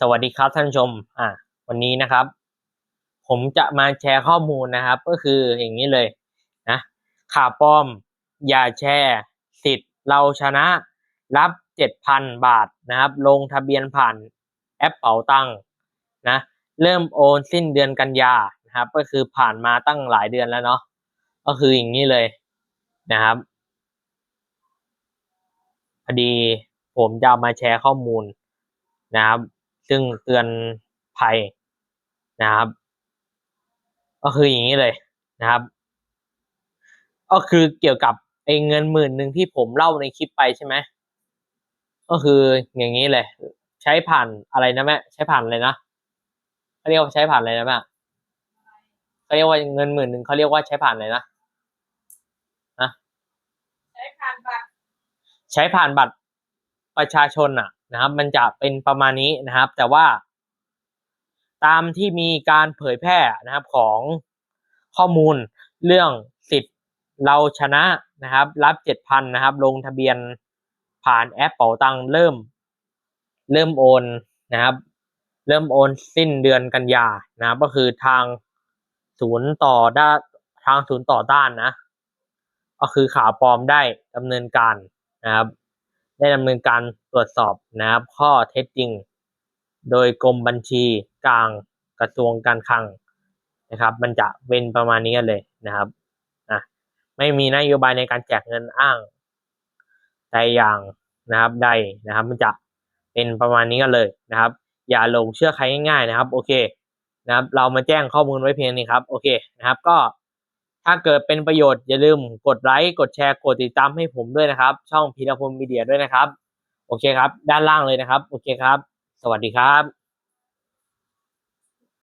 สวัสดีครับท่านชม อ่าวันนี้นะครับ ผมจะมาแชร์ข้อมูลนะครับ ก็คืออย่างนี้เลยนะข่าวปลอม อย่าแชร์สิทธิ์เราชนะ รับเจ็ดพันบาทนะครับ ลงทะเบียนผ่านแอปเป๋าตังค์นะ เริ่มโอนสิ้นเดือนกันยานะครับ ก็คือผ่านมาตั้งหลายเดือนแล้วเนาะก็คืออย่างนี้เลยนะครับพอดีผมจะมาแชร์ข้อมูลนะครับ ซึ่งเตือนภัยนะครับ ก็คืออย่างนี้เลยนะครับ ก็คือเกี่ยวกับไอ้เงินหมื่นหนึ่งที่ผมเล่าในคลิปไปใช่ไหมก็คืออย่างนี้เลย ใช้ผ่านอะไรนะแม่ใช้ผ่านอะไรนะเขาเรียกว่าใช้ผ่านอะไรนะแม่เขาเรียกว่าเงินหมื่นหนึ่งเขาเรียกว่าใช้ผ่านอะไรนะนะใช้ผ่านบัตร ใช้ผ่านบัตรประชาชนอะ นะครับ มันจะเป็นประมาณนี้นะครับ แต่ว่า ตามที่มีการเผยแพร่นะครับของข้อมูลเรื่องสิทธิ์เราชนะนะครับ รับเจ็ดพันนะครับ ลงทะเบียนผ่านแอปเป๋าตังเริ่ม เริ่มโอนนะครับ เริ่มโอนสิ้นเดือนกันยานะครับ ก็คือทางศูนย์ต่อด้านทางศูนย์ต่อต้านนะ ก็คือข่าวปลอมได้ดำเนินการนะครับ ได้ดำเนินการตรวจสอบนะครับ ข้อเท็จจริง โดยกรมบัญชีกลางกระทรวงการคลังนะครับ มันจะเป็นประมาณนี้เลยนะครับนะไม่มีนโยบายในการแจกเงินอ้างใดอย่างนะครับใดนะครับ มันจะเป็นประมาณนี้กันเลยนะครับ อย่าหลงเชื่อใครง่ายๆนะครับ โอเคนะครับ เรามาแจ้งข้อมูลไว้เพียงนี้ครับ โอเคนะครับ ก็ ถ้าเกิดเป็นประโยชน์อย่าลืมกดไลค์กดแชร์กดติดตามให้ผมด้วยนะครับ ช่องพีรพลมีเดียด้วยนะครับ โอเคครับ ด้านล่างเลยนะครับ โอเคครับ สวัสดีครับ